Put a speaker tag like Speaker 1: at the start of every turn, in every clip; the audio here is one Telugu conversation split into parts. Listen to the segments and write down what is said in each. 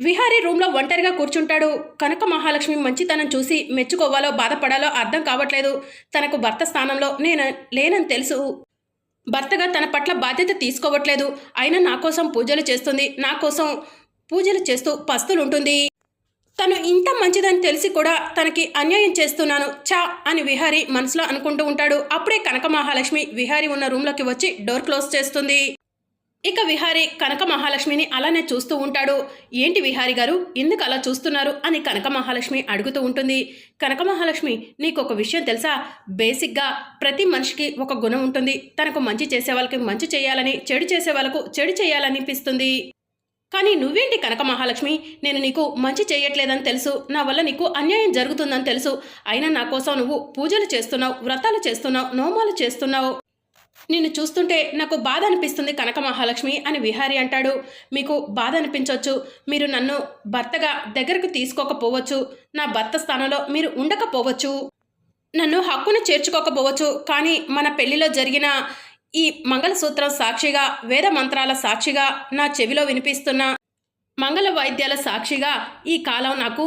Speaker 1: విహారీ రూమ్లో ఒంటరిగా కూర్చుంటాడు. కనక మహాలక్ష్మి మంచితనం చూసి మెచ్చుకోవాలో బాధపడాలో అర్థం కావట్లేదు. తనకు భర్త స్థానంలో నేను లేనని తెలుసు. భర్తగా తన పట్ల బాధ్యత తీసుకోవట్లేదు. అయినా నా కోసం పూజలు చేస్తుంది. నా కోసం పూజలు చేస్తూ పస్తులు ఉంటుంది తను ఇంత మంచిదని తెలిసి కూడా తనకి అన్యాయం చేస్తున్నాను. చా అని విహారీ మనసులో అనుకుంటూ ఉంటాడు. అప్పుడే కనక మహాలక్ష్మి విహారీ ఉన్న రూమ్లోకి వచ్చి డోర్ క్లోజ్ చేస్తుంది. ఇక విహారీ కనక మహాలక్ష్మిని అలానే చూస్తూ ఉంటాడు. ఏంటి విహారీ గారు? ఎందుకు అలా చూస్తున్నారు? అని కనక మహాలక్ష్మి అడుగుతూ ఉంటుంది. కనక మహాలక్ష్మి నీకు ఒక విషయం తెలుసా? బేసిక్గా ప్రతి మనిషికి ఒక గుణం ఉంటుంది. తనకు మంచి చేసే వాళ్ళకి మంచి చేయాలని చెడు చేసే వాళ్ళకు చెడు చేయాలనిపిస్తుంది. కానీ నువ్వేంటి కనక మహాలక్ష్మి? నేను నీకు మంచి చేయట్లేదని తెలుసు. నా వల్ల నీకు అన్యాయం జరుగుతుందని తెలుసు. అయినా నా కోసం నువ్వు పూజలు చేస్తున్నావు వ్రతాలు చేస్తున్నావు నోమాలు చేస్తున్నావు. నిన్ను చూస్తుంటే నాకు బాధ అనిపిస్తుంది కనక మహాలక్ష్మి అని విహారి అంటాడు. మీకు బాధ అనిపించవచ్చు మీరు నన్ను భర్తగా దగ్గరకు తీసుకోకపోవచ్చు. నా భర్త స్థానంలో మీరు ఉండకపోవచ్చు. నన్ను హక్కును చేర్చుకోకపోవచ్చు. కానీ మన పెళ్ళిలో జరిగిన ఈ మంగళసూత్రం సాక్షిగా వేద మంత్రాల సాక్షిగా నా చెవిలో వినిపిస్తున్న మంగళ వైద్యాల సాక్షిగా ఈ కాలం నాకు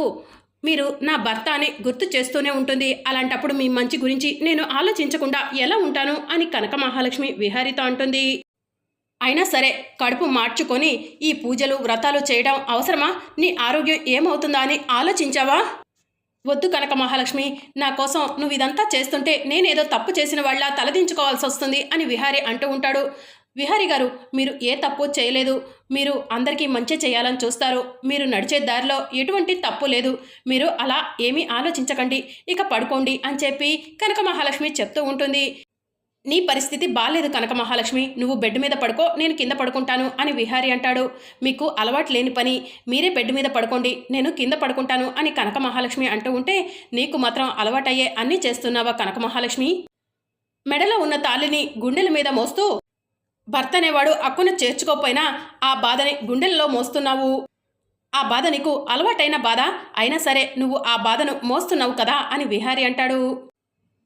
Speaker 1: మీరు నా భర్త అని గుర్తు చేస్తూనే ఉంటుంది. అలాంటప్పుడు మీ మంచి గురించి నేను ఆలోచించకుండా ఎలా ఉంటాను అని కనక మహాలక్ష్మి విహారితో అంటుంది. అయినా సరే కడుపు మార్చుకొని ఈ పూజలు వ్రతాలు చేయడం అవసరమా? నీ ఆరోగ్యం ఏమవుతుందా అని ఆలోచించావా? వద్దు కనక మహాలక్ష్మి నా కోసం నువ్వు ఇదంతా చేస్తుంటే నేనేదో తప్పు చేసిన వాళ్ళ తలదించుకోవాల్సి వస్తుంది అని విహారి అంటూ ఉంటాడు. విహారి గారు మీరు ఏ తప్పు చేయలేదు. మీరు అందరికీ మంచి చేయాలని చూస్తారు. మీరు నడిచే దారిలో ఎటువంటి తప్పు లేదు. మీరు అలా ఏమీ ఆలోచించకండి. ఇక పడుకోండి అని చెప్పి కనక మహాలక్ష్మి చెప్తూ ఉంటుంది. నీ పరిస్థితి బాలేదు కనక మహాలక్ష్మి. నువ్వు బెడ్ మీద పడుకో నేను కింద పడుకుంటాను అని విహారి అంటాడు. మీకు అలవాటు లేని పని. మీరే బెడ్ మీద పడుకోండి నేను కింద పడుకుంటాను అని కనక మహాలక్ష్మి అంటూ ఉంటే నీకు మాత్రం అలవాటయ్యే అన్నీ చేస్తున్నావా కనక మహాలక్ష్మి? మెడలో ఉన్న తాళిని గుండెల మీద మోస్తూ భర్త అనేవాడు అక్కును చేర్చుకోకపోయినా ఆ బాధని గుండెల్లో మోస్తున్నావు. ఆ బాధ నీకు అలవాటైన బాధ? అయినా సరే నువ్వు ఆ బాధను మోస్తున్నావు కదా అని విహారి అంటాడు.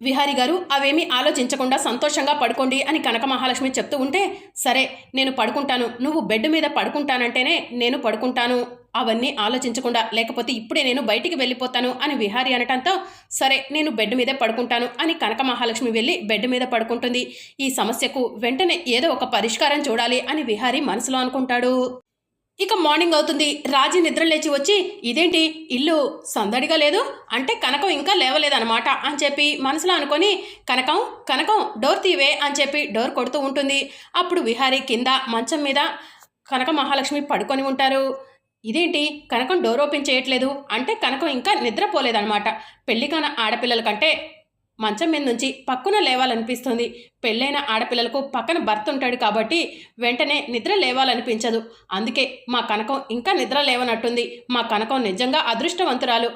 Speaker 1: విహారి గారు అవేమీ ఆలోచించకుండా సంతోషంగా పడుకోండి అని కనక మహాలక్ష్మి చెప్తూ ఉంటే సరే నేను పడుకుంటాను. నువ్వు బెడ్ మీద పడుకుంటానంటేనే నేను పడుకుంటాను. అవన్నీ ఆలోచించకుండా లేకపోతే ఇప్పుడే నేను బయటికి వెళ్ళిపోతాను అని విహారి అనటంతో సరే నేను బెడ్ మీదే పడుకుంటాను అని కనక మహాలక్ష్మి వెళ్ళి బెడ్ మీద పడుకుంటుంది. ఈ సమస్యకు వెంటనే ఏదో ఒక పరిష్కారం చూడాలి అని విహారి మనసులో అనుకుంటాడు. ఇక మార్నింగ్ అవుతుంది. రాజీ నిద్ర లేచి వచ్చి ఇదేంటి? ఇల్లు సందడిగా లేదు? అంటే కనకం ఇంకా లేవలేదన్నమాట అని చెప్పి మనసులో అనుకొని కనకం కనకం డోర్ తీవే అని చెప్పి డోర్ కొడుతూ ఉంటుంది. అప్పుడు విహారీ కింద మంచం మీద కనక మహాలక్ష్మి పడుకొని ఉంటారు. ఇదేంటి? కనకం డోర్ ఓపెన్ చేయట్లేదు అంటే కనకం ఇంకా నిద్రపోలేదన్నమాట. పెళ్ళికాన ఆడపిల్లల కంటే మంచం మీద నుంచి పక్కున లేవాలనిపిస్తుంది. పెళ్ళైన ఆడపిల్లలకు పక్కన భర్త ఉంటాడు కాబట్టి వెంటనే నిద్ర లేవాలనిపించదు. అందుకే మా కనకం ఇంకా నిద్ర లేవనట్టుంది. మా కనకం నిజంగా అదృష్టవంతురాలు.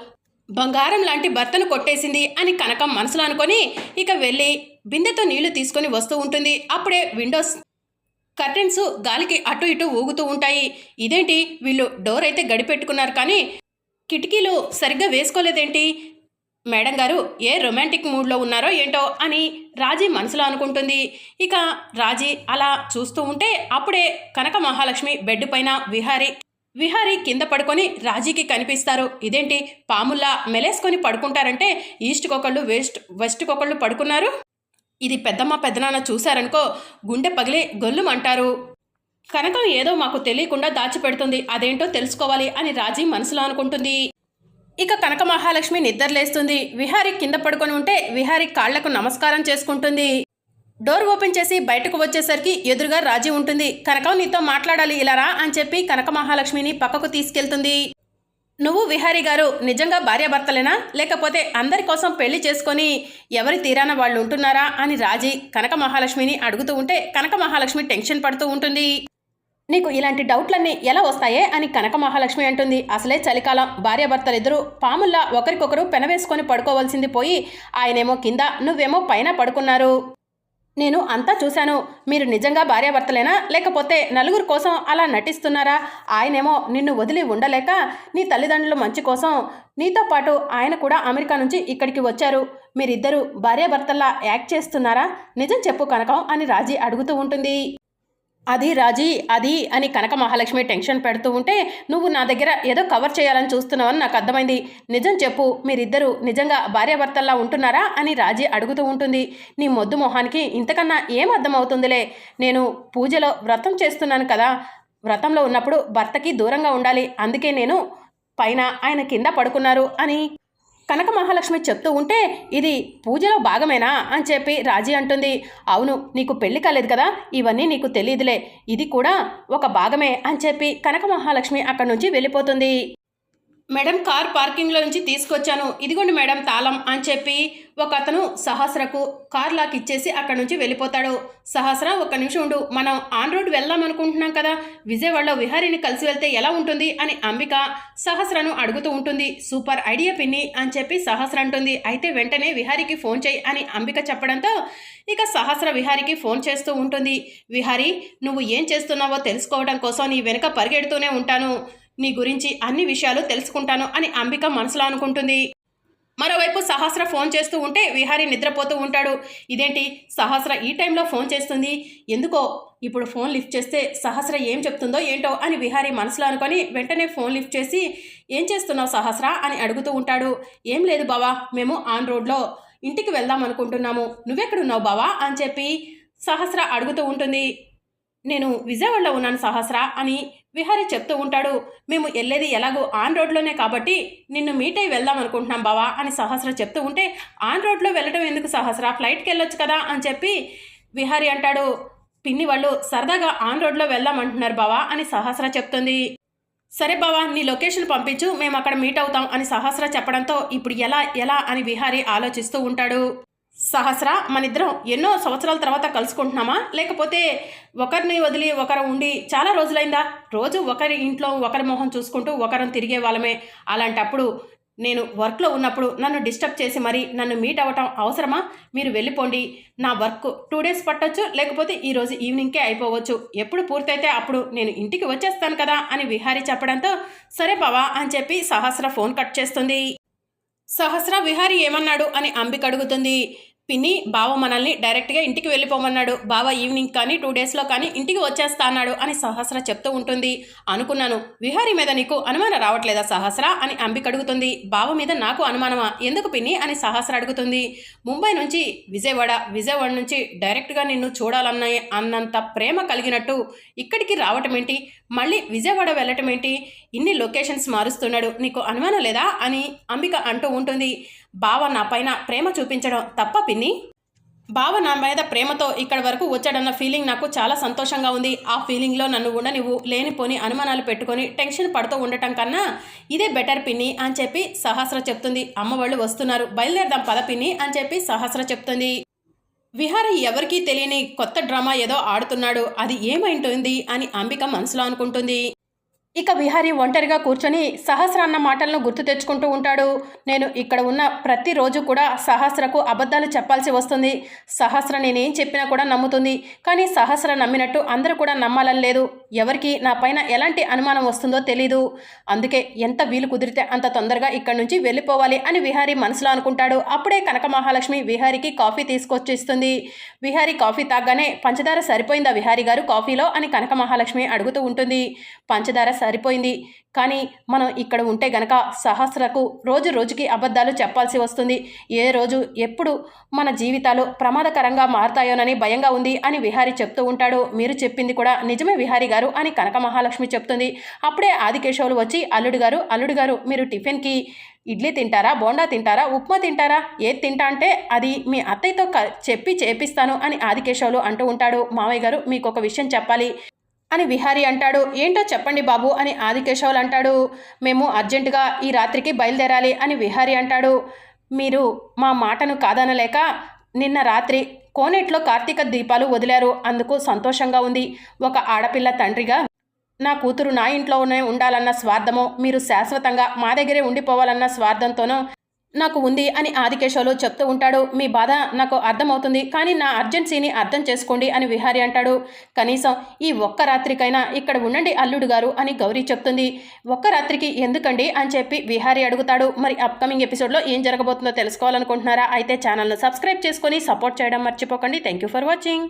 Speaker 1: బంగారం లాంటి భర్తను కొట్టేసింది అని కనకం మనసులో అనుకొని ఇక వెళ్ళి బిందెతో నీళ్ళు తీసుకొని వస్తూ ఉంటుంది. అప్పుడే విండోస్ కర్టెన్స్ గాలికి అటు ఇటు ఊగుతూ ఉంటాయి. ఇదేంటి? వీళ్ళు డోర్ అయితే గడిపెట్టుకున్నారు కానీ కిటికీలు సరిగ్గా వేసుకోలేదేంటి? మేడం గారు ఏ రొమాంటిక్ మూడ్లో ఉన్నారో ఏంటో అని రాజీ మనసులో అనుకుంటుంది. ఇక రాజీ అలా చూస్తూ ఉంటే అప్పుడే కనక మహాలక్ష్మి బెడ్ పైన విహారి విహారీ కింద పడుకొని రాజీకి కనిపిస్తారు. ఇదేంటి? పాముల్లా మెలేసుకొని పడుకుంటారంటే ఈస్ట్కొకళ్ళు వెస్ట్ వెస్ట్కొకళ్ళు పడుకున్నారు? ఇది పెద్దమ్మ పెద్దనాన్న చూశారనుకో గుండె పగిలి గొల్లుమంటారు. కనకం ఏదో మాకు తెలియకుండా దాచిపెడుతుంది అదేంటో తెలుసుకోవాలి అని రాజీ మనసులో అనుకుంటుంది. ఇక కనక మహాలక్ష్మి నిద్రలేస్తుంది. విహారి కింద పడుకొని ఉంటే విహారి కాళ్ళకు నమస్కారం చేసుకుంటుంది. డోర్ ఓపెన్ చేసి బయటకు వచ్చేసరికి ఎదురుగా రాజీ ఉంటుంది. కనకం నీతో మాట్లాడాలి ఇలారా అని చెప్పి కనక మహాలక్ష్మిని పక్కకు తీసుకెళ్తుంది. నువ్వు విహారీ గారు నిజంగా భార్యాభర్తలేనా? లేకపోతే అందరి కోసం పెళ్ళి చేసుకొని ఎవరి తీరాన వాళ్ళు ఉంటున్నారా? అని రాజీ కనక మహాలక్ష్మిని అడుగుతూ ఉంటే కనక మహాలక్ష్మి టెన్షన్ పడుతూ ఉంటుంది. నీకు ఇలాంటి డౌట్లన్నీ ఎలా వస్తాయే? అని కనక మహాలక్ష్మి అంటుంది. అసలే చలికాలం. భార్యాభర్తలిద్దరూ పాముల్లా ఒకరికొకరు పెనవేసుకొని పడుకోవాల్సింది పోయి ఆయనేమో కింద నువ్వేమో పైన పడుకున్నారు. నేను అంతా చూశాను. మీరు నిజంగా భార్యాభర్తలేనా? లేకపోతే నలుగురు కోసం అలా నటిస్తున్నారా? ఆయనేమో నిన్ను వదిలి ఉండలేక నీ తల్లిదండ్రుల మంచి కోసం. నీతో పాటు ఆయన కూడా అమెరికా నుంచి ఇక్కడికి వచ్చారు. మీరిద్దరూ భార్యాభర్తల్లా యాక్ట్ చేస్తున్నారా? నిజం చెప్పు కనకం అని రాజీ అడుగుతూ ఉంటుంది. అది రాజీ అది అని కనక మహాలక్ష్మి టెన్షన్ పెడుతూ ఉంటే నువ్వు నా దగ్గర ఏదో కవర్ చేయాలని చూస్తున్నావని నాకు అర్థమైంది. నిజం చెప్పు మీరిద్దరూ నిజంగా భార్యాభర్తల్లా ఉంటున్నారా అని రాజీ అడుగుతూ ఉంటుంది. నీ మొద్దు మొహానికి ఇంతకన్నా ఏం అర్థమవుతుందిలే? నేను పూజలో వ్రతం చేస్తున్నాను కదా వ్రతంలో ఉన్నప్పుడు భర్తకి దూరంగా ఉండాలి. అందుకే నేను పైన ఆయన కింద పడుకున్నారు అని కనక మహాలక్ష్మి చెప్తూ ఉంటే ఇది పూజలో భాగమేనా? అని చెప్పి రాజీ అంటుంది. అవును నీకు పెళ్ళి కాలేదు కదా? ఇవన్నీ నీకు తెలియదులే ఇది కూడా ఒక భాగమే అని చెప్పి కనక మహాలక్ష్మి అక్కడి నుంచి వెళ్ళిపోతుంది. మేడం కార్ పార్కింగ్లో నుంచి తీసుకొచ్చాను. ఇదిగోండి మేడం తాళం అని చెప్పి ఒక అతను సహస్రకు కార్ లాక్ ఇచ్చేసి అక్కడ నుంచి వెళ్ళిపోతాడు. సహస్ర ఒక నిమిషం ఉండు. మనం ఆన్ రోడ్ వెళ్దాం అనుకుంటున్నాం కదా. విజయవాడలో విహారిని కలిసి వెళ్తే ఎలా ఉంటుంది అని అంబిక సహస్రను అడుగుతూ ఉంటుంది. సూపర్ ఐడియా పిన్ని అని చెప్పి సహస్ర అంటుంది. అయితే వెంటనే విహారికి ఫోన్ చేయి అని అంబిక చెప్పడంతో ఇక సహస్ర విహారికి ఫోన్ చేస్తూ ఉంటుంది. విహారి నువ్వు ఏం చేస్తున్నావో తెలుసుకోవడం కోసం నీ వెనుక పరిగెడుతూనే ఉంటాను. నీ గురించి అన్ని విషయాలు తెలుసుకుంటాను అని అంబిక మనసులో అనుకుంటుంది. మరోవైపు సహస్ర ఫోన్ చేస్తూ ఉంటే విహారీ నిద్రపోతూ ఉంటాడు. ఇదేంటి? సహస్ర ఈ టైంలో ఫోన్ చేస్తుంది. ఎందుకో? ఇప్పుడు ఫోన్ లిఫ్ట్ చేస్తే సహస్ర ఏం చెప్తుందో ఏంటో అని విహారీ మనసులో అనుకొని వెంటనే ఫోన్ లిఫ్ట్ చేసి ఏం చేస్తున్నావు సహస్ర? అని అడుగుతూ ఉంటాడు. ఏం లేదు బావా మేము ఆన్ రోడ్లో ఇంటికి వెళ్దాం అనుకుంటున్నాము. నువ్వెక్కడున్నావు బావా? అని చెప్పి సహస్ర అడుగుతూ ఉంటుంది. నేను విజయవాడలో ఉన్నాను సహస్ర అని విహారీ చెప్తూ ఉంటాడు మేము వెళ్ళేది ఎలాగో ఆన్ రోడ్లోనే కాబట్టి నిన్ను మీట్ అయి వెళ్దాం అనుకుంటున్నాం బావా అని సహస్ర చెప్తూ ఉంటే ఆన్ రోడ్లో వెళ్ళడం ఎందుకు సహస్ర? ఫ్లైట్కి వెళ్ళొచ్చు కదా అని చెప్పి విహారీ అంటాడు పిన్ని వాళ్ళు సరదాగా ఆన్ రోడ్లో వెళ్దాం అంటున్నారు బావా అని సహస్ర చెప్తుంది. సరే బావా నీ లొకేషన్ పంపించు మేము అక్కడ మీట్ అవుతాం అని సహస్ర చెప్పడంతో ఇప్పుడు ఎలా ఎలా అని విహారీ ఆలోచిస్తూ ఉంటాడు. సహస్ర మనిద్దరం ఎన్నో సంవత్సరాల తర్వాత కలుసుకుంటున్నామా? లేకపోతే ఒకరిని వదిలి ఒకరు ఉండి చాలా రోజులైందా? రోజు ఒకరి ఇంట్లో ఒకరి మొహం చూసుకుంటూ ఒకరం తిరిగే వాళ్ళమే. అలాంటప్పుడు నేను వర్క్లో ఉన్నప్పుడు నన్ను డిస్టర్బ్ చేసి మరి నన్ను మీట్ అవ్వటం అవసరమా? మీరు వెళ్ళిపోండి. నా వర్క్ టూ డేస్ పట్టొచ్చు లేకపోతే ఈరోజు ఈవినింగ్కే అయిపోవచ్చు. ఎప్పుడు పూర్తయితే అప్పుడు నేను ఇంటికి వచ్చేస్తాను కదా అని విహారీ చెప్పడంతో సరే బావా అని చెప్పి సహస్ర ఫోన్ కట్ చేస్తుంది. సహస్ర విహారి ఏమన్నాడు అని అంబిక అడుగుతుంది. పిన్ని బావ మనల్ని డైరెక్ట్గా ఇంటికి వెళ్ళిపోమన్నాడు. బావ ఈవినింగ్ కానీ టూ డేస్లో కానీ ఇంటికి వచ్చేస్తా అన్నాడు అని సహస్ర చెప్తూ ఉంటుంది. అనుకున్నాను. విహారీ మీద నీకు అనుమానం రావట్లేదా సహస్ర అని అంబిక అడుగుతుంది. బావ మీద నాకు అనుమానమా? ఎందుకు పిన్ని అని సహస్ర అడుగుతుంది. ముంబై నుంచి విజయవాడ విజయవాడ నుంచి డైరెక్ట్గా నిన్ను చూడాలన్న అన్నంత ప్రేమ కలిగినట్టు ఇక్కడికి రావటం ఏంటి? మళ్ళీ విజయవాడ వెళ్ళటం ఏంటి? ఇన్ని లొకేషన్స్ మారుస్తున్నాడు. నీకు అనుమానం లేదా? అని అంబిక అంటూ ఉంటుంది. బావ నా పైన ప్రేమ చూపించడం తప్ప పిన్ని. బావ నా మీద ప్రేమతో ఇక్కడి వరకు వచ్చాడన్న ఫీలింగ్ నాకు చాలా సంతోషంగా ఉంది. ఆ ఫీలింగ్లో నన్ను ఉండనివ్వు లేనిపోని అనుమానాలు పెట్టుకొని టెన్షన్ పడుతూ ఉండటం కన్నా ఇదే బెటర్ పిన్ని అని చెప్పి సహస్ర చెప్తుంది. అమ్మ వాళ్ళు వస్తున్నారు. బయలుదేరదాం పద పిన్ని అని చెప్పి సహస్ర చెప్తుంది. విహార ఎవరికీ తెలియని కొత్త డ్రామా ఏదో ఆడుతున్నాడు. అది ఏమైంటుంది అని అంబిక మనసులో అనుకుంటుంది. ఇక విహారీ ఒంటరిగా కూర్చొని సహస్ర అన్న మాటలను గుర్తు తెచ్చుకుంటూ ఉంటాడు. నేను ఇక్కడ ఉన్న ప్రతిరోజు కూడా సహస్రకు అబద్ధాలు చెప్పాల్సి వస్తుంది. సహస్ర నేనేం చెప్పినా కూడా నమ్ముతుంది. కానీ సహస్ర నమ్మినట్టు అందరూ కూడా నమ్మాలని లేదు. ఎవరికి నా పైన ఎలాంటి అనుమానం వస్తుందో తెలీదు. అందుకే ఎంత వీలు కుదిరితే అంత తొందరగా ఇక్కడి నుంచి వెళ్ళిపోవాలి అని విహారీ మనసులో అనుకుంటాడు. అప్పుడే కనక మహాలక్ష్మి విహారీకి కాఫీ తీసుకొచ్చిస్తుంది. విహారీ కాఫీ తాగ్గానే పంచదార సరిపోయిందా విహారీ గారు కాఫీలో అని కనక మహాలక్ష్మి అడుగుతూ ఉంటుంది. పంచదార సరిపోయింది. కానీ మనం ఇక్కడ ఉంటే గనక సహస్రకు రోజు రోజుకి అబద్ధాలు చెప్పాల్సి వస్తుంది. ఏ రోజు ఎప్పుడు మన జీవితాలు ప్రమాదకరంగా మారతాయోనని భయంగా ఉంది అని విహారీ చెప్తూ ఉంటాడు. మీరు చెప్పింది కూడా నిజమే విహారీ గారు అని కనక మహాలక్ష్మి చెప్తుంది. అప్పుడే ఆదికేశవులు వచ్చి అల్లుడు గారు అల్లుడు గారు మీరు టిఫిన్కి ఇడ్లీ తింటారా బోండా తింటారా ఉప్మా తింటారా ఏది తింటా అంటే అది మీ అత్తయ్యతో చెప్పి చేపిస్తాను అని ఆదికేశవులు అంటూ ఉంటాడు. మావయ్య గారు మీకు ఒక విషయం చెప్పాలి. అని విహారీ అంటాడు. ఏంటో చెప్పండి బాబు అని ఆదికేశవులు అంటాడు. మేము అర్జెంటుగా ఈ రాత్రికి బయలుదేరాలి అని విహారీ అంటాడు. మీరు మా మాటను కాదనలేక నిన్న రాత్రి కోనేట్లో కార్తీక దీపాలు వదిలారు. అందుకు సంతోషంగా ఉంది. ఒక ఆడపిల్ల తండ్రిగా నా కూతురు నా ఇంట్లోనే ఉండాలన్న స్వార్థమో మీరు శాశ్వతంగా మా దగ్గరే ఉండిపోవాలన్న స్వార్థంతోనో నాకు ఉంది అని ఆదికేశవులు చెప్తూ ఉంటాడు. మీ బాధ నాకు అర్థమవుతుంది కానీ నా అర్జెన్సీని అర్థం చేసుకోండి అని విహారి అంటాడు. కనీసం ఈ ఒక్క రాత్రికైనా ఇక్కడ ఉండండి అల్లుడు గారు అని గౌరీ చెప్తుంది. ఒక్క రాత్రికి ఎందుకండి అని చెప్పి విహారి అడుగుతాడు. మరి అప్కమింగ్ ఎపిసోడ్లో ఏం జరగబోతుందో తెలుసుకోవాలనుకుంటున్నారా? అయితే ఛానల్ను సబ్స్క్రైబ్ చేసుకొని సపోర్ట్ చేయడం మర్చిపోకండి. Thank you for watching